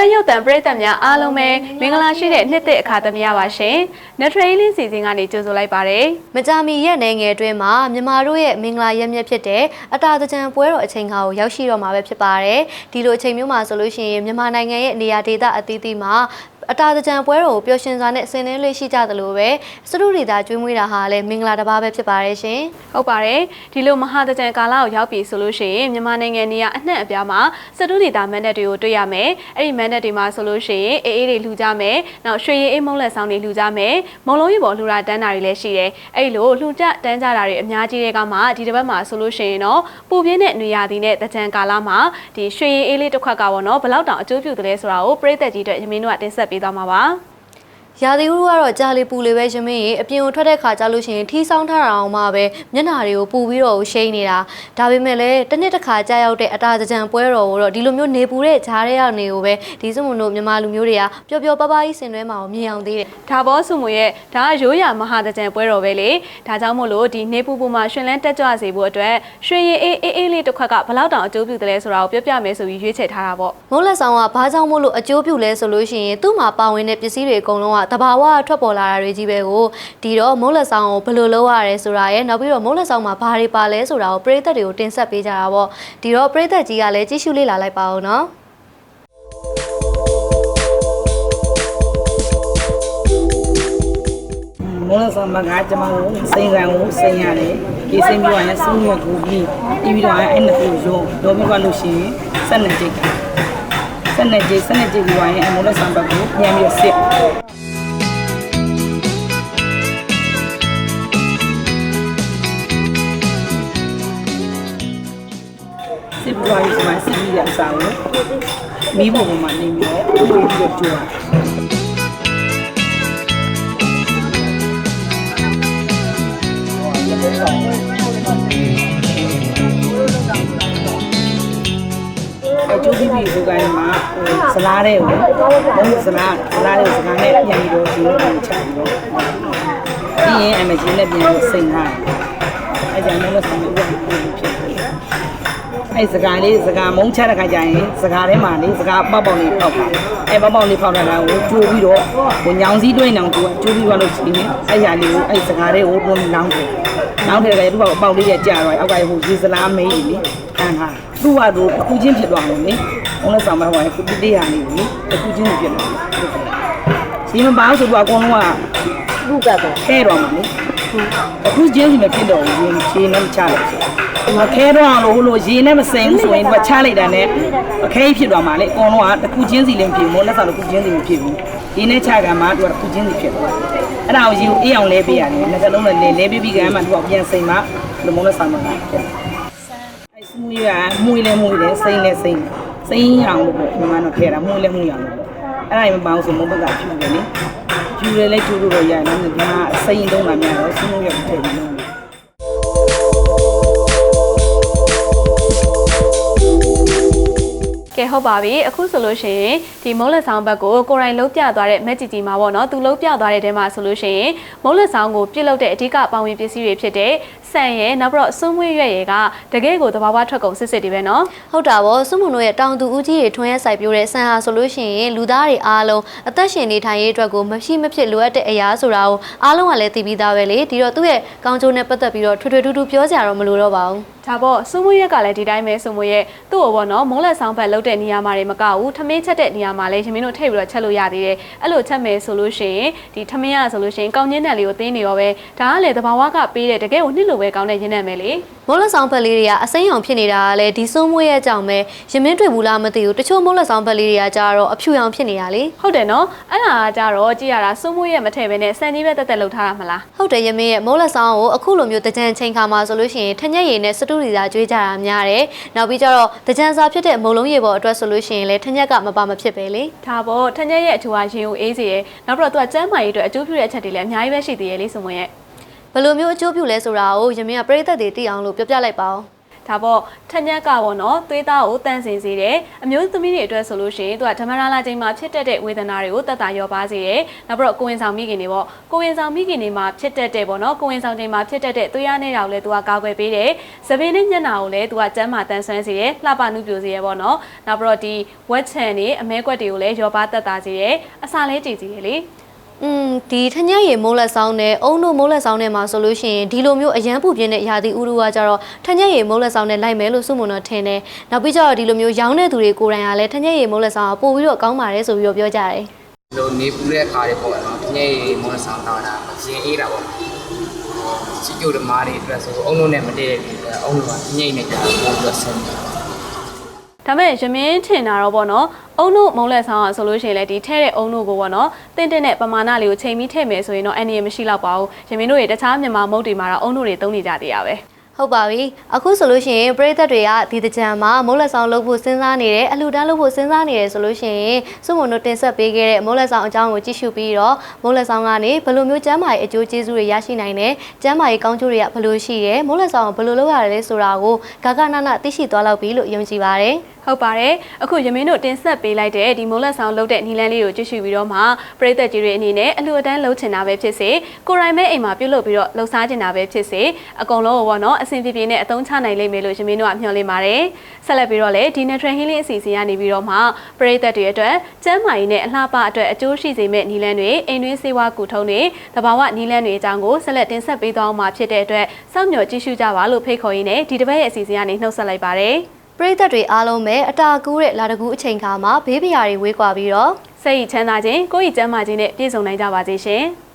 တော်ရုပ်တံပရိသတ်များအားလုံးပဲမင်္ဂလာရှိတဲ့နှစ်သက်အခါသမယပါရှင်။ Natural Healing စီစဉ်ကနေကြိုဆိုလိုက်ပါတယ်မကြမီရက်နယ်ငယ်အတွင်းမှာမြန်မာတို့ရဲ့မင်္ဂလာရက်မြတ်ဖြစ်တဲ့အတာတကြံပွဲတော်အချိန်ခါကိုရောက်ရှိတော့မှာပဲဖြစ်ပါတယ်။ဒီလိုအချိန်မျိုးမှာဆိုလို့ရှိရင်မြန်မာနိုင်ငံရဲ့နေရာဒေသအသီးသီးမှာ အတာတကြံပွဲတော်ကိုပျော်ရွှင်စွာနဲ့ဆင်နွှဲလေးရှိကြသလိုပဲစတုဒေတာကျွေးမွေးတာဟာလည်းမင်္ဂလာတစ်ပါးပဲဖြစ်ပါတယ်ရှင်။ဟုတ်ပါတယ်။ဒီလိုမဟာတကြံကာလကိုရောက်ပြီဆိုလို့ရှိရင်မြန်မာနိုင်ငံနေရာအနှံ့အပြားမှာစတုဒီတာမန်ဒက်တွေကိုတွေ့ရမယ်။အဲ့ဒီမန်ဒက်တွေမှာဆိုလို့ရှိရင်အေးအေးတွေလှူကြမယ်။နောက်ရွှေရည်အေးမုံလက်ဆောင်တွေလှူကြမယ်။မုံလုံးရီပေါ်လှူတာတန်းတာတွေလည်းရှိတယ်။အဲ့ဒီလိုလှူကြတန်းကြတာတွေအများကြီးတွေကမှဒီတစ်ပတ်မှာဆိုလို့ရှိရင်တော့ပူပြင်းတဲ့နေရာဒီနဲ့တကြံကာလမှာဒီရွှေရည်အေးလေးတစ်ခွက်ကပေါ့နော်ဘယ်လောက်တောင်အကျိုးပြုတယ်လဲဆိုတာကိုပြည်သက်ကြီးအတွက်ရမင်းတို့ကတင်ဆက်ပေးသွားမှာပါ။။ ရာသီဥတုကတော့ကြာလေပူလေပဲရမင်းရေအပြင်ကိုထွက်တဲ့ခါကြလို့ရှိရင်ထီးဆောင်ထားတာအောင်မှပဲမျက်နှာတွေကိုပူပြီးတော့ရှိနေနေတာ။ဒါပေမဲ့လည်းတစ်နှစ်တစ်ခါကြာရောက်တဲ့အတာတကြံပွဲတော်ကိုတော့ဒီလိုမျိုးနေပူတဲ့ဂျားတွေကနေကိုပဲဒီစမုံတို့မြန်မာလူမျိုးတွေကပျော်ပျော်ပါးပါးကြီးဆင်နွှဲမှာကိုမြင်အောင်သေးတယ်ဒါဘောစုမွေရဲ့ဒါကရိုးရာမဟာတကြံပွဲတော်ပဲလေဒါကြောင့်မို့လို့ဒီနေပူပူမှာရှင်လန်းတက်ကြွစေဖို့အတွက်ရွှေရည်အေးအေးအေးလေးတစ်ခွက်ကဘယ်လောက်တောင်အကျိုးပြုတယ်လဲဆိုတာကိုပြောပြမယ်ဆိုပြီးရွေးချယ်ထားတာပေါ့မုံလက်ဆောင်ကဘာကြောင့်မို့လို့အကျိုးပြုလဲဆိုလို့ရှိရင်သူ့မှာပါဝင်တဲ့ပစ္စည်းတွေအကုန်လုံးကတဘာဝကထွက်ပေါ်လာတာတွေကြီးပဲကိုဒီတော့မုံလက်ဆောင်ကိုဘယ်လိုလုပ်ရလဲဆိုတာရဲ့နောက်ပြီးတော့မုံလက်ဆောင်မှာဘာတွေပါလဲဆိုတာကိုပရိသတ်တွေကိုတင်ဆက်ပေးကြတာပေါ့ဒီတော့ပရိသတ်ကြီးကလည်းကြည့်ရှုလေ့လာလိုက်ပါဦးနော်မောလဆောင်မကကျွန်မတို့စိန်ကံကိုစိန်ရတယ်ဒီစိန်ပြီးတော့ရင်စူးရွက်ကိုပြီးပြီးပြီးတော့အဲ့နှစ်ခုရုံးတော့ပြီးသွားလို့ရှိရင်ဆက်နှစ်ကြိတ်ဆက်နှစ်ကြိတ်ဆက်နှစ်ကြိတ်ပြီးသွားရင်အမောလဆောင်ဘက်ကိုပြန်ပြီးစစ် စစ်ပြီးသွားပြီဆိုမှစစ်ပြီးရအစားကိုမီးပုံပေါ်မှာနေပြီးတော့ပြီးပြီးတော့ကြွားအကျိုးပြီးပြီဆိုတိုင်းမှာဟိုဇလားတဲ့ကိုဘုံဇလားဇလားတဲ့စကားနဲ့ပြန်ပြီးတော့ဒီလိုချပြီးတော့ပြီးရင်အမကြီးနဲ့ပြန်ပြီးစိန်ထားအဲကြောင့်လည်းဆောင်လို့ပြန်ပြီးဖြစ်တယ် အဲစကားလေးစကားမုံချတဲ့ခါကျရင်စကားထဲမှာလေစကားပေါက်ပေါက်လေးပေါက်ပါအဲပေါက်ပေါက်လေးပေါက်တဲ့ကောင်ကိုကျိုးပြီးတော့ဟိုညောင်စည်းတွင်းနောင်ကျိုးကျိုးပြီးသွားလို့ရှိရင်အဲຢာလေးကိုအဲစကားလေးကိုတွန်းနောင်တယ်နောက်ထပ်ကလည်းသူ့ဘောက်ပေါက်လေးရဲ့ကြာတော့အောက်ကဟိုရေစလားမေးလေအန်ဟာသူ့ဟာသူအခုချင်းဖြစ်သွားလို့လေဘုံနဲ့ဆောင်မဟိုခုတိတေးဟာလေးကိုလေအခုချင်းဖြစ်သွားတယ်ဒီမပေါင်းဆိုတော့အကုန်လုံးကလူကတော့ခဲတော့မှာလေ အခုချင်းစီမဖြစ်တော့ဘူးရေခြေနဲ့ချလိုက်မခဲတော့အောင်လို့ဟိုလိုရေနဲ့မစိမ်ဘူးဆိုရင်သူကချလိုက်တာနဲ့အခဲဖြစ်သွားမှာလေအကုန်လုံးကတစ်ခုချင်းစီလည်းဖြစ်မို့လက်ဆောင်တစ်ခုချင်းစီမဖြစ်ဘူးဒီနဲ့ချကမှသူကတစ်ခုချင်းစီဖြစ်သွားအဲ့ဒါကိုရေကိုအေးအောင်လဲပေးရတယ်ငါကလုံးနဲ့လဲလဲပေးပြီးကမှသူကပြန်စိမ်မှလူမုန်းလက်ဆောင်မှာဖြစ်တယ်အဲစမူရမွေးလဲမွေးလဲစိမ့်လဲစိမ့်စိမ့်အောင်လို့ပေါ့ညီမတို့ခဲတာမွေးလဲမွေးအောင်လို့ပေါ့အဲ့ဒါရင်မပေါင်းဆိုမဘက်ကဖြူတယ်လေ ဖြူတယ်လဲကျူလို့တော့ရတယ်နော်ဒီကစိမ့်တော့လာများတော့စမူရထည့်ပြီး ကဲဟုတ်ပါပြီအခုဆိုလို့ရှိရင်ဒီမုံလက်ဆောင်ဘက်ကိုကိုယ်တိုင်လုံးပြသွားတဲ့မက်ဂျီဂျီမှာပေါ့နော်သူလုံးပြသွားတဲ့တဲမှာဆိုလို့ရှိရင်မုံလက်ဆောင်ကိုပြစ်လုပ်တဲ့အဓိကပါဝင်ပစ္စည်းတွေဖြစ်တဲ့ဆန်ရယ်နောက်ပြီးတော့စွန်းမွေးရွက်ရယ်ကတကယ်ကိုသဘာဝထွက်ကုန်စစ်စစ်တွေပဲနော်ဟုတ်တာဗောစွမုံတို့ရဲ့တောင်သူဦးကြီးတွေထွန်းရဲစိုက်ပျိုးတဲ့ဆန်ဟာဆိုလို့ရှိရင်လူသားတွေအားလုံးအသက်ရှင်နေထိုင်ရေးအတွက်ကိုမရှိမဖြစ်လိုအပ်တဲ့အရာဆိုတာကိုအားလုံးကလည်းသိပြီးသားပဲလေဒီတော့သူ့ရဲ့ကောင်းကျိုးနဲ့ပတ်သက်ပြီးတော့ထွေထွေထူးထူးပြောကြရတော့မလိုတော့ပါဘူးဒါပေါ့စွန်းမွေးရက်ကလည်းဒီတိုင်းပဲစွန်းမွေးရက်သူ့ကိုပေါ့နော်မုံလက်ဆောင်ဘက်လုပ်တဲ့နေရာမှာတွေမကဘူးထမင်းချက်တဲ့နေရာမှာလည်းရှင်မင်းတို့ထည့်ပြီးတော့ချက်လို့ရသေးတယ်အဲ့လိုချက်မယ်ဆိုလို့ရှိရင်ဒီထမင်းရဆိုလို့ရှိရင်ကောင်းချင်းတန်လေးကိုတင်းနေရောပဲဒါကလည်းသဘာဝကပေးတဲ့တကယ်ကိုနှစ်လိုပဲကောင်းတဲ့ရင်းနဲ့မယ်လေမိုးလက်ဆောင်ဖက်လေးတွေကအစိမ်းရောင်ဖြစ်နေတာကလည်းဒီစွန်းမွေးရဲ့အကြောင်းပဲရမင်းတွေ့ဘူးလားမသိဘူးတချို့မိုးလက်ဆောင်ဖက်လေးတွေကကြတော့အဖြူရောင်ဖြစ်နေတာလေဟုတ်တယ်နော်အဲ့ဒါကကြတော့ကြည့်ရတာစွန်းမွေးရက်မထည့်ဘဲနဲ့စံကြီးပဲတက်တက်လှုပ်ထားတာမလားဟုတ်တယ်ရမင်းရဲ့မိုးလက်ဆောင်ကိုအခုလိုမျိုးတကြံချိန်ခါမှာဆိုလို့ရှိရင်ထညက်ရည်နဲ့စတူရီစာကျွေးကြတာများတယ်နောက်ပြီးကြတော့တကြံစာဖြစ်တဲ့မုံလုံးရည်ပေါ်အတွက်ဆိုလို့ရှိရင်လည်းထညက်ကမပါမဖြစ်ပဲလေဒါပေါ့ထညက်ရဲ့အထူအရင်ကိုအေးစေရယ်နောက်ပြီးတော့သူကကျမ်းမာရေးအတွက်အကျိုးပြုတဲ့အချက်တွေလည်းအများကြီးပဲရှိသေးရဲ့လေစွန်းမွေးရက်ဘယ်လိုမျိုးအကျိုးပြုလဲဆိုတာကိုရမင်းကပြည်သက်တွေသိအောင်လို့ပြောပြလိုက်ပါဦး ဒဒါပေါ့ထက်ညက်ကပေါ့နော်သွေးသားကိုတန့်စင်စေတယ်အမျိုးသမီးတွေအတွက်ဆိုလို့ရှိရင်သူကဓမ္မရလာချိန်မှာဖြစ်တတ်တဲ့ဝေဒနာတွေကိုတက်တာရောပါစေတယ်နောက်ပြီးတော့ကိုယ်ဝင်ဆောင်မိခင်တွေပေါ့ကိုယ်ဝင်ဆောင်မိခင်တွေမှာဖြစ်တတ်တဲ့ပေါ့နော်ကိုယ်ဝင်ဆောင်ချိန်မှာဖြစ်တတ်တဲ့သွေးရနေတာကိုလည်းသူကကာကွယ်ပေးတယ်သပင်းနဲ့ညက်နာကိုလည်းသူကကျန်းမာတန်ဆွမ်းစေတယ်လှပနုပြိုစေတယ်ပေါ့နော်နောက်ပြီးတော့ဒီဝက်ချန်တွေအမဲကွက်တွေကိုလည်းရောပါတက်တာစေတယ်အစာလဲကြည်စီတယ်လေ อืมဒီထညက်ရည်မိုးလက်ဆောင်နဲ့အုံတို့မိုးလက်ဆောင်နဲ့မှာဆိုလို့ရှိရင်ဒီလိုမျိုးအရန်ပူပြင်းတဲ့ရာသီဥတုကကြတော့ထညက်ရည်မိုးလက်ဆောင်နဲ့လိုက်မယ်လို့စုမုံတော့ထင်တယ်နောက်ပြီးကြတော့ဒီလိုမျိုးရောင်းတဲ့သူတွေကိုယ်တိုင်ကလည်းထညက်ရည်မိုးလက်ဆောင်ကပို့ပြီးတော့ကောင်းပါတယ်ဆိုပြီးတော့ပြောကြတယ်လိုနေပူတဲ့အခါတွေပေါ့နော်။ညနေမောဆောင်တော့တာရင်အေးတာပေါ့။စီကျိုဓမားတွေအတွက်ဆိုအုံလုံးနဲ့မတည့်တဲ့ဒီအုံလုံးကညိတ်နေကြတော့ပို့ပြီးဆင်းတယ်ဒါမဲ့ရမင်းထင်တာတော့ပေါ့နော် အုံတို့မုံလက်ဆောင်อ่ะဆိုလို့ရှိရင်လည်းဒီထဲတဲ့အုံတို့ကိုပေါ့နော်တင်းတင်းနဲ့ပမာဏလေးကိုချိန်ပြီးထည့်မယ်ဆိုရင်တော့အန်ဒီရမရှိတော့ပါဘူးရမင်းတို့တွေတခြားမြန်မာမုတ်တွေမှာတော့အုံတို့တွေသုံးနေကြသေးရပဲဟုတ်ပါပြီအခုဆိုလို့ရှိရင်ပရိသတ်တွေကဒီတကြံမှာမိုးလက်ဆောင်လုပ်ဖို့စဉ်းစားနေတယ်အလှူဒန်းလုပ်ဖို့စဉ်းစားနေတယ်ဆိုလို့ရှိရင်စုမုံတို့တင်ဆက်ပေးခဲ့တဲ့မိုးလက်ဆောင်အကြောင်းကိုကြည့်ရှုပြီးတော့မိုးလက်ဆောင်ကနေဘယ်လိုမျိုးကျမ်းမာရေးအကျိုးကျေးဇူးတွေရရှိနိုင်တယ်ကျမ်းမာရေးကောင်းကျိုးတွေကဘယ်လိုရှိတယ်မိုးလက်ဆောင်ကိုဘယ်လိုလုပ်ရတယ်လဲဆိုတာကိုဂါဂနာနာသိရှိသွားလောက်ပြီလို့ယုံကြည်ပါတယ်ဟုတ်ပါတယ်အခုရမင်းတို့တင်ဆက်ပေးလိုက်တဲ့ဒီမိုးလက်ဆောင်လုပ်တဲ့နီလန်းလေးကိုကြည့်ရှုပြီးတော့မှပရိသတ်ကြီးတွေအနေနဲ့အလှူအတန်းလုပ်ချင်တာပဲဖြစ်စေကိုယ်တိုင်ပဲအိမ်မှာပြုလုပ်ပြီးတော့လှူစားချင်တာပဲဖြစ်စေအကုန်လုံးကိုပေါ့နော်အဆင်ပြေပြေနဲ့အသုံးချနိုင်လိမ့်မယ်လို့ရမင်းတို့ကမျှော်လင့်ပါတယ်ဆက်လက်ပြီးတော့လည်းဒီ natural healing အစီအစဉ်ကနေပြီးတော့မှပရိသတ်တွေအတွက်ကျန်းမာရေးနဲ့အလှပအတွက်အကျိုးရှိစေမယ့်နီလန်းတွေအိမ်တွင်းစေဝါကူထုံးတွေတဘာဝနီလန်းတွေအကြောင်းကိုဆက်လက်တင်ဆက်ပေးသွားအောင်မှာဖြစ်တဲ့အတွက်စောင့်မျှော်ကြည့်ရှုကြပါလို့ဖိတ်ခေါ်ရင်းနဲ့ဒီတစ်ပတ်ရဲ့အစီအစဉ်ကနေနှုတ်ဆက်လိုက်ပါတယ် ပရိသတ်တွေအားလုံးပဲအတာကူးတဲ့လာတကူအချိန်ခါမှာဘေးပရာတွေဝေးကွာပြီးတော့စိတ်ချမ်းသာခြင်းကိုယ်ဤကျန်းမာခြင်းနဲ့ပြည့်စုံနိုင်ကြပါစေရှင်။